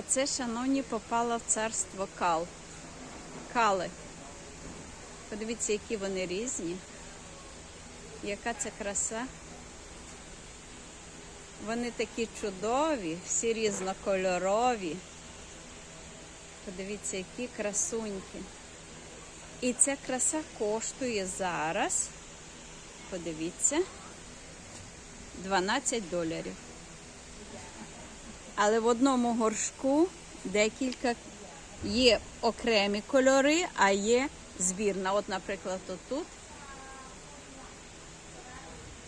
Оце, шановні, попало в царство кал. Кали. Подивіться, які вони різні. Яка це краса. Вони такі чудові, всі різнокольорові. Подивіться, які красуньки. І ця краса коштує зараз. Подивіться. 12 доларів. Але в одному горшку декілька є окремі кольори, а є збірна. От, наприклад, тут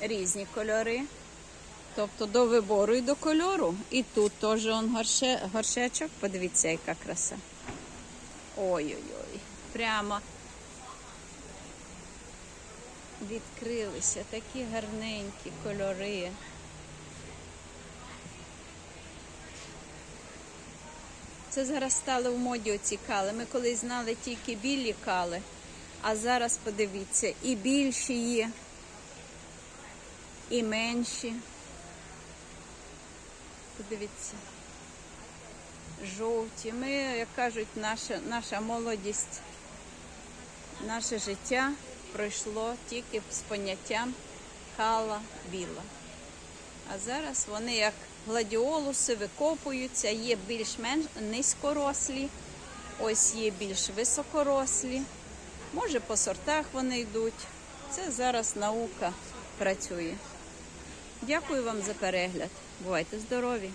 різні кольори. Тобто до вибору і до кольору. І тут теж он горше, горшечок. Подивіться, яка краса. Ой-ой-ой. Прямо відкрилися такі гарненькі кольори. Це зараз стали в моді оці кали. Ми колись знали тільки білі кали, а зараз подивіться, і більші є, і менші. Подивіться. Жовті. Ми, як кажуть, наша, наша молодість, наше життя пройшло тільки з поняттям кала біла. А зараз вони як гладіолуси викопуються, є більш-менш низькорослі, ось є більш високорослі. Може, по сортах вони йдуть. Це зараз наука працює. Дякую вам за перегляд. Бувайте здорові!